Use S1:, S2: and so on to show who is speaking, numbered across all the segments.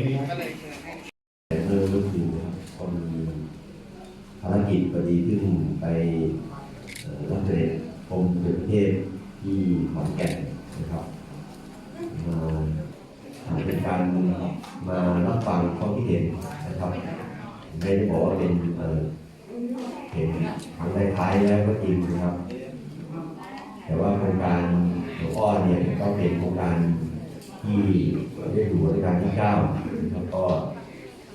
S1: ท้ายวันนี้ครับ
S2: เออรู้สึกนะครับก็มีภารกิจพอดีซึ่งไปรับเสด็จกรมเสด็จประเทศที่ขอนแก่นนะครับ มาเป็นการมารับฟังความคิดเห็นนะครับไม่ได้บอกว่าเป็นเห็นครั้งท้ายแล้วก็จริงนะครับ แต่ว่าโครงการหลวงพ่อเนี่ยก็เป็นโครงการที่ได้อยู่ในการที่เก้า แล้วก็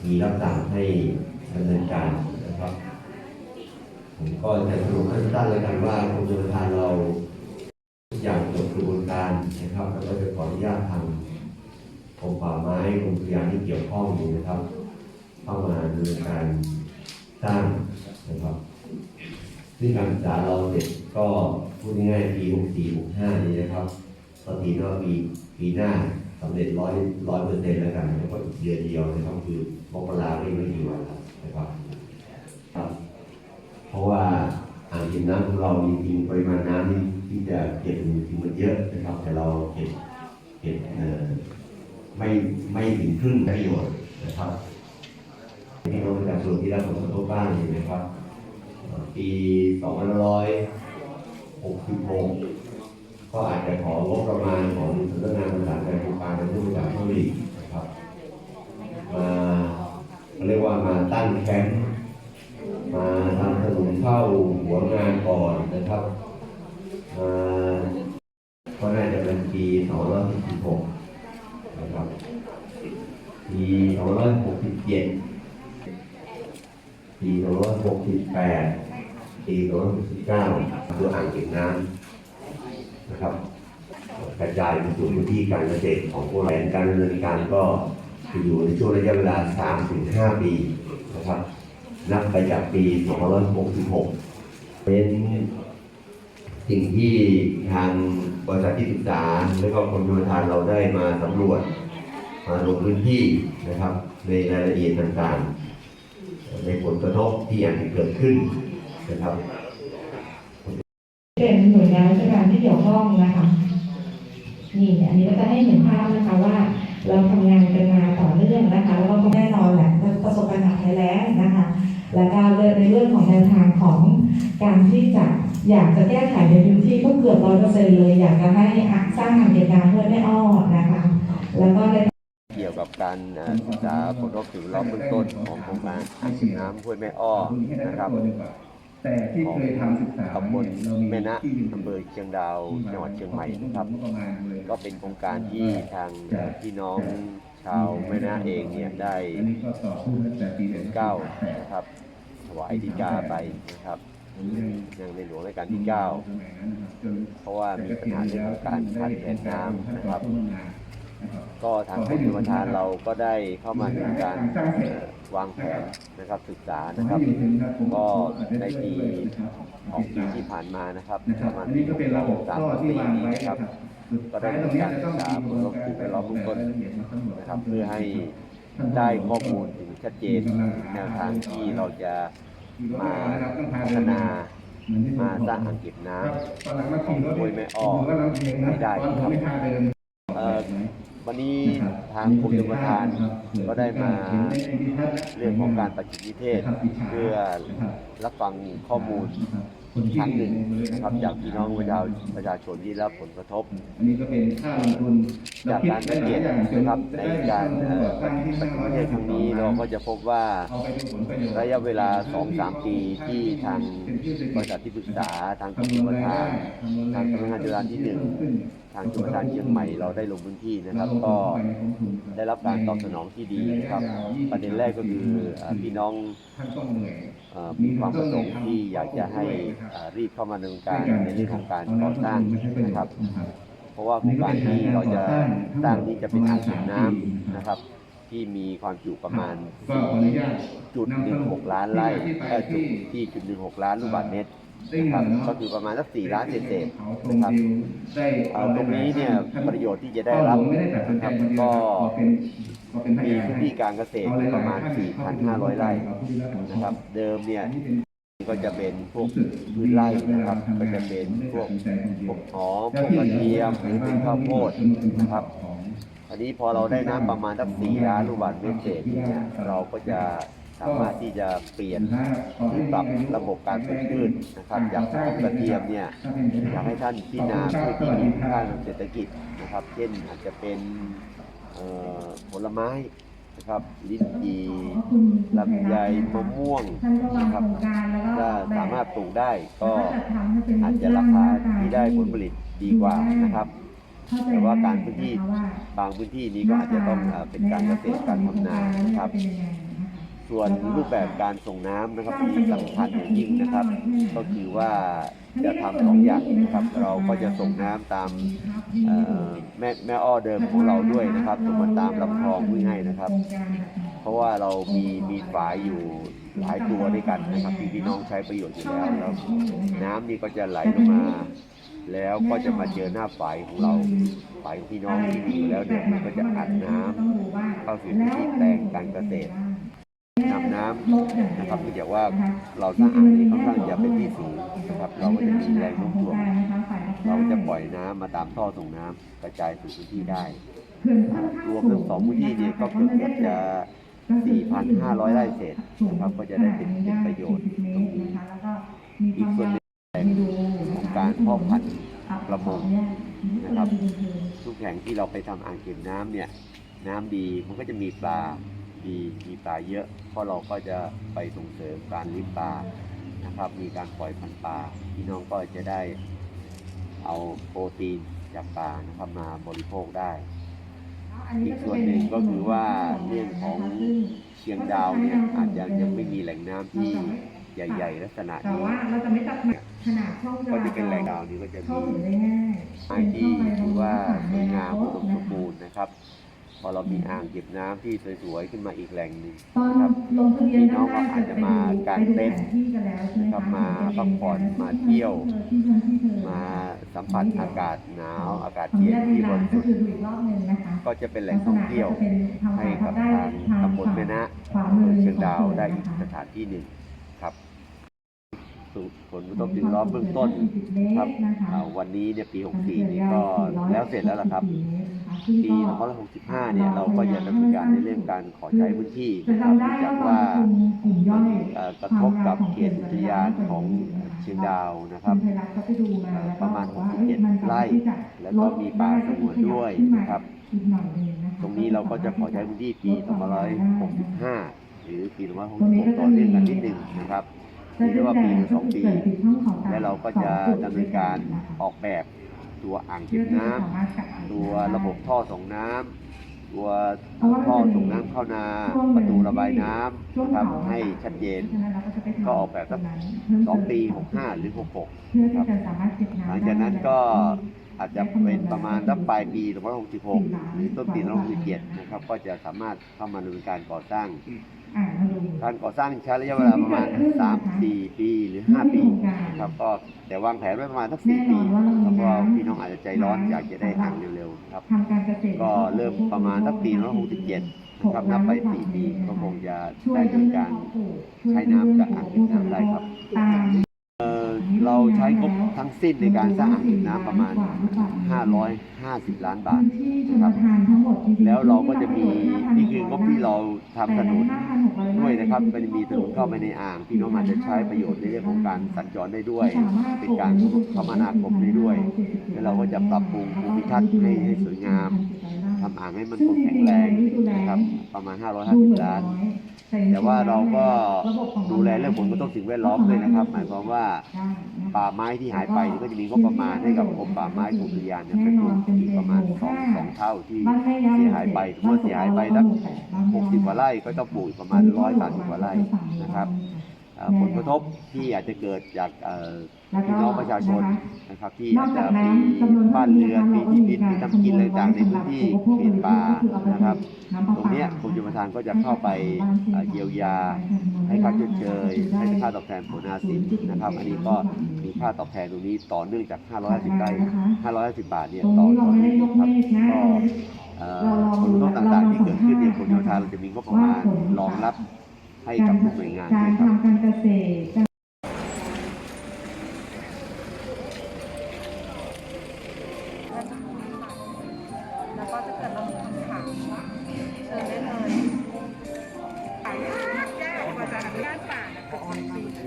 S2: มีรับสั่งให้ดำเนินการนะครับ ผมก็จะสรุปสั้นๆเลยกันว่ากรมชลประทานเราทุกอย่างจบกระบวนการนะครับแล้วก็จะขออนุญาตทางกรมป่าไม้กรมอุทยานที่เกี่ยวข้องอยู่นะครับ เข้ามาดำเนินการสร้างนะครับซึ่งการศึกษาเราเสร็จก็พูดง่ายๆปี 64 65 นี้นะครับตอนนี้ก็ปีปีหน้า สำเร็จร้อยร้อยเปอร์เซ็นต์แล้วกันแล้วก็อีกเดือนเดียวนะครับคือมกราไม่ไม่กี่วันนะครับครับ เพราะว่าอ่างเก็บน้ำของเราจริงๆปริมาณน้ำนี่ที่จะเก็บจริงมันเยอะนะครับ แต่เราเก็บเก็บเอ่อไม่ไม่ถึงครึ่งประโยชน์นะครับนี่เราเป็นการส่วนที่ได้ผลกระทบบ้างอยู่นะครับ ปี 2566 ก็อาจจะของบประมาณของสำนักงานประสานงานโครงการในรูปแบบธุรกิจนะครับมาเรียกว่ามาตั้งแคมป์มาทำถนนเข้าหัวงานก่อนนะครับมาก็น่าจะเป็นปี2566นะครับปี2567ปี2568ปี2569ตัวอ่างเก็บน้ำ นะครับกระจายไปสู่พื้นที่การเกษตรของพวกเราแผนการดำเนินการก็จะอยู่ในช่วงระยะเวลา 3-5 ปีนะครับ นับไปจากปี 2566 เป็นสิ่งที่ทางบริษัทที่ศึกษา และก็คนดูทานเราได้มาสำรวจมาลงพื้นที่นะครับ ในรายละเอียดต่างๆ ในผลกระทบที่อาจจะเกิดขึ้นนะครับ
S3: เป็นหน่วยงานราชการที่เกี่ยวข้องนะคะนี่อันนี้ก็จะให้เห็นภาพนะคะว่า เราทำงานกันมาต่อเนื่องนะคะแล้วก็แน่นอนแหละประสบปัญหาภัยแล้งนะคะ และการเดินในเรื่องของแนวทางของการที่จะอยากจะแก้ไขในพื้นที่ก็เกือบร้อยเปอร์เซ็นต์เลย อยากจะให้สร้างอ่างเก็บน้ำเพื่อไม่อ้อนะคะ แล้วก็ใน
S4: เกี่ยวกับการเอ่อศึกษาผลระทบสิ่งแวดล้อมเบื้องต้นของโครงการอ่างน้ำห้วยแม่อ้อนะครับ
S1: แต่ที่เคยทำศึกษา
S4: ตำบล
S1: เรามี
S4: แม่นะ
S1: ที่ดิน
S4: อำเภอเชียงดาว จังหวัดเชียงใหม่นะครับ
S1: ประมาณเลย
S4: ก็เป็นโครงการที่ทางเอ่อพี่น้องชาวแม่นะเองเนี่ยได้
S1: อันนี้ก็ต่อสู้ตั้งแต่ปี
S4: เก้านะครับถวายดีกาไปนะครับยังในหลวงรัชกาลที่ 9 เพราะว่ามีปัญหาเรื่องของการขาดแคลนน้ำนะครับ ก็ทางกรมชลประทานเราก็ได้เข้ามาในการเอ่อวางแผนนะครับศึกษานะครับ ก็ในปีของปีที่ผ่านมานะครับประมาณ
S1: อันนี้ก็เป็นระบบ
S4: สาม
S1: ท่อ
S4: ปี
S1: ที่วาง
S4: นี้
S1: ไว้
S4: นะครับก็ได้ทำการศึกษาผลกระทบสิ่งแวดล้อมเบื้องต้นนะครับ เพื่อให้ได้ข้อมูลถึงชัดเจนแนวทางที่เราจะมาพัฒนามาสร้างอ่างเก็บน้ำของห้วยแม่อ้อให้ได้ครับเอ่อ วันนี้ทางกรมชลประทานก็ได้มาเรื่องของการประชุมนิเทศ เพื่อรับฟังข้อมูลอีกครั้งหนึ่งนะครับจากพี่น้องประชาประชาชนที่ได้รับผลกระทบ
S1: อันนี้ก็เป็นค่าลงทุน
S4: จากการสังเกตนะครับในการเอ่อปฏิบัติประเทศครั้งนี้เราก็จะพบว่า
S1: เอาไปดูผลประโยชน์
S4: ระยะเวลา 2-3 ปีที่ทางบริษัทที่ปรึกษาทางกรมชลประทานทางสำนักงานจุฬาที่หนึ่ง ทางจุฬาเชียงใหม่เราได้ลงพื้นที่นะครับ ก็ได้รับการตอบสนองที่ดีนะครับ ประเด็นแรกก็คือเอ่อพี่น้อง
S1: ท่านต้องเหนื่อย
S4: เอ่อมีความประสงค์ที่อยากจะให้เอ่อรีบเข้ามาดำเนินการในเรื่องของการก่อสร้างนะครับ เพราะว่าโครงการที่เราจะสร้างนี้จะเป็นอ่างเก็บน้ำนะครับที่มีความจุประมาณ
S1: ก็ขออนุญาต
S4: จุดหนึ่งหกล้านไร่เอ่อจุดที่จุดหนึ่งหกล้านลูกบาศก์เมตรนะ ครับก็คือประมาณสักสี่ล้านเศษๆนะครับเอ่อตรงนี้เนี่ยประโยชน์ที่จะได้รับนะครับก็มีพื้นที่การเกษตรประมาณ 4,500 ไร่นะครับ เดิมเนี่ย
S2: ก็จะเป็นพวกพืชไร่นะครับ ก็จะเป็นพวกพวกหอมพวกกระเทียมหรือเป็นข้าวโพดนะครับ อันนี้พอเราได้น้ำประมาณสักสี่ล้านลูกบาศก์เมตรเศษเนี่ยเราก็จะ สามารถที่จะเปลี่ยนหรือปรับระบบการปลูกพืชนะครับอย่างของกระเทียมเนี่ยอยากให้ท่านพิจารณาพืชที่มีค่าทางเศรษฐกิจนะครับ เช่นอาจจะเป็นผลไม้นะครับลิ้นจี่ลำไยมะม่วง
S3: นะ
S2: ครับถ้าสามารถปลูกได้ก็อาจจะราคาที่ได้ผลผลิตดีกว่านะครับแต่ว่าการพื้นที่บางพื้นที่นี้ก็อาจจะต้องเป็นการเกษตรการทำนานะครับ ส่วนรูปแบบการส่งน้ำนะครับที่สำคัญอย่างยิ่งนะครับ ก็คือว่าจะทำสองอย่างนะครับ เราก็จะส่งน้ำตามเอ่อแม่แม่อ้อเดิมของเราด้วยนะครับส่งมาตามลำคลองง่ายๆนะครับ เพราะว่าเรามีมีฝายอยู่หลายตัวด้วยกันนะครับที่พี่น้องใช้ประโยชน์อยู่แล้วแล้วน้ำนี่ก็จะไหลลงมาแล้วก็จะมาเจอหน้าฝายของเราฝายของพี่น้องที่มีอยู่แล้วเนี่ยมันก็จะอัดน้ำเข้าสู่พื้นที่แปลงการเกษตร นำน้ำนะครับเนื่องจากว่าเราสร้างอ่างนี้ค่อนข้างจะเป็นที่สูงนะครับเราก็จะมีแรงโน้มถ่วงเราก็จะปล่อยน้ำมาตามท่อส่งน้ำกระจายสู่พื้นที่ได้ รวมทั้งสองพื้นที่เนี่ยก็เกือบเกือบจะ 4,500 ไร่เศษนะครับก็จะได้เป็นเป็นประโยชน์ตรงนี้อีกส่วนหนึ่งของการเพาะพันธุ์ประมงนะครับทุกแห่งที่เราไปทำอ่างเก็บน้ำเนี่ยน้ำดีมันก็จะมีปลา ดีมีปลาเยอะ เพราะเราก็จะไปส่งเสริมการเลี้ยงปลานะครับ มีการปล่อยพันธุ์ปลาพี่น้องก็จะได้เอาโปรตีนจากปลานะครับมาบริโภคได้ อีกส่วนหนึ่งก็คือว่าเรื่องของเชียงดาวเนี่ยอาจจะยังไม่มีแหล่งน้ำที่ใหญ่ๆลักษณะ
S3: แต่
S2: นี้
S3: ว่าเราจะไม่ตัดขนาดช่องจ
S2: ก็
S3: รา
S2: จะเป็นแหล่ง
S3: จ
S2: ดาวนี้ก็จะ
S3: เข้า
S2: มี
S3: ถึงได้ง่าย
S2: ไม้ที่ถือว่าสวยงามอุดมสมบูรณ์นะครับ พอเรามีอ่างเก็บน้ำที่สวยๆขึ้นมาอีกแหล่งหนึ่ง
S3: ตอน
S2: นะครับ
S3: ลงทะเบียน
S2: พี่น้องก็อาจจะมากางเต็นท์
S3: ไปดูแผที่กันแล้วใช่ไหม
S2: นะครับ
S3: คะ
S2: มาพักผ่อนมาเที่ยว
S3: ที่เธอที่เธอ
S2: มาสัมผัสอากาศหนาวอากาศ
S3: ขออนุ
S2: เย็น
S3: ญาต
S2: ที่
S3: เว
S2: บ
S3: ลา
S2: ริ
S3: ก็
S2: สุท
S3: คือ
S2: ธิ์
S3: ดูอีกรอบหนึ่งนะคะ
S2: ก็จะเป็นแหล่งท่องเที่ยวให้กับทางตำบลแม่นะ
S3: ขวา
S2: อำเภ
S3: มือ
S2: อเชียงดาว
S3: ของ
S2: ได้อีก
S3: นะคะ
S2: สถานที่หนึ่งครับสุ ผลกระทบถึงรอบเบื้องต้นครับอ่าวันนี้เนี่ยปี 64 นี่ก็แล้วเสร็จแล้วล่ะครับ ปี 2565 เนี่ยเราก็จะดำเนินการในเรื่องการขอใช้พื้นที่นะครับ
S3: จำได้
S2: เนื่อง
S3: ว่า
S2: จากว่า
S3: ประชุมกลุ่มย่อย
S2: เอ่อกระทบกับเขตอุทยานของเชียงดาวนะครับ
S3: เขาไป
S2: ระมาณ
S3: บอกว่าเอ้ยมัน
S2: 67 ไร่ แล้วก็มีป่าสงวนด้วยนะครับ ตรงนี้เราก็จะขอใช้พื้นที่ปี 2565 หรือปี 2566ต่อเนื่องกันนิดหนึ่งนะครับ เรียกว่าปีละสองปี และเราก็จะดำเนินการออกแบบตัวอ่างเก็บน้ำตัวระบบท่อส่งน้ำตัวท่อส่งน้ำเข้านา ประตูระบายน้ำนะครับให้ชัดเจน ก็ออกแบบสักสองปี65หรือ66
S3: เพื่อที่จะสามารถเก็บน้ำ
S2: หลังจากนั้นก็อาจจะเป็นประมาณสักปลายปี2566 หรือต้นปี2567 นะครับ ก็จะสามารถเข้ามาดำเนินการก่อสร้าง
S3: อ่างทะลุ
S2: การก่อสร้างใช้ระยะเวลาประมาณ 3-4 ปีหรือ 5 ปีนะครับก็แต่วางแผนไว้ประมาณสัก4ปีแล้วก็พี่น้องอาจจะใจร้อนอยากจะได้อ่างเร็วๆครับ
S3: ทำการเกษตร
S2: ก็เริ่มประมาณสักปี2567นะครับนับไป4ปีก็คงจะได้ดำเนินการใช้น้ำจากอ่างเก็บน้ำได้ครับ
S3: ตาม
S2: เอ่อเราใช้งบทั้งสิ้นในการสร้างอ่างเก็บน้ำประมาณ 550 ล้านบาท
S3: พื้นที่ช
S2: นะ
S3: ล
S2: ครับ
S3: ทานทั้งหมดจริงๆ
S2: แล้วเราก็จะมี
S3: ที่
S2: นี่คืองบที่เราทำถนน
S3: 5,600
S2: ด้วยนะครับ ก็จะมีถนนเข้าไปในอ่างพี่น้องอาจจะใช้ประโยชน์ในเรื่องของการสัญจรได้ด้วย เป็นการคมนาคมได้ด้วย แล้วเราก็จะปรับปรุงภูมิทัศน์ให้ให้สวยงามทำอ่างให้มันคงแข็งแรงนะครับประมาณ 550 ล้าน แต่ว่าเราก็ดูแลเรื่องผลกระทบสิ่งแวดล้อมด้วยนะครับ หมายความว่าป่าไม้ที่หายไปนี่ก็จะมีงบประมาณให้กับกรมป่าไม้กรมอุทยานเนี่ยไปปลูกอีกประมาณสองสองเท่าที่เสียหายไปเมื่อเสียหายไปสัก60กว่าไร่ก็ต้องปลูกอีกประมาณ130กว่าไร่นะครับเอ่อ ผลกระทบที่อาจจะเกิดจากเอ่อพี่น้องประชาชนนะครับ ที่อาจจะมีบ้านเรือนมีที่ดินมีทำกินอะไรต่างๆในพื้นที่เปลี่ยนป่านะครับ ตรงเนี้ยกรมชลประทานก็จะเข้าไปเอ่อเยียวยา ให้ค่าชดเชย ให้ค่าตอบแทนผลอาสินนะครับ อันนี้ก็มีค่าตอบแทนตรงนี้ต่อเนื่องจาก 550ไร่550 บาทเนี่ย
S3: ตรง
S2: ต่อ
S3: นี้เรา
S2: ต่อ
S3: ไม่
S2: เนื่
S3: ได้
S2: อง
S3: ยก
S2: ครับ
S3: เมฆนะ
S2: ก็เอ่อผลกระทบต่างๆที่เกิดขึ้นเนี่ยกรมชลประทานเราจะมีงบประมาณรองรับ ให้กับหน่วยงาน
S3: การทำการเกษตรแล้วก็จะเกิดลมคถามเชิได้เลยป่กยกว่าจะอนุญาป่านะก็ออนปี
S5: เ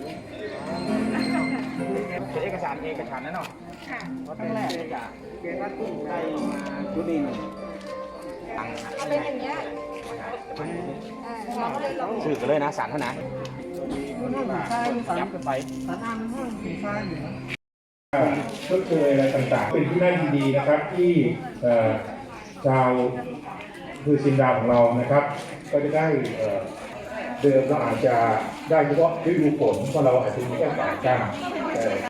S5: ขียนเกสารเอกสาน่นอ
S3: ค่ะ
S5: ตั้งแรกจะเกณฑ์ว่ตู้ได้มาชุนี้
S3: มันเป็นอย่างเงี้ย อ่าเราก็เลยลอง
S5: ซื้อกันเลยนะสารเท่านั้นยับกันไป
S1: ชดเชยอะไรต่างๆ เป็นที่น่ายินดีนะครับที่เอ่อชาวคือซินดาของเรานะครับ ก็จะได้เอ่อเดิมเราอาจจะได้เฉพาะฤดูฝนเพราะเราอาจจะมีแค่สามก้าแต่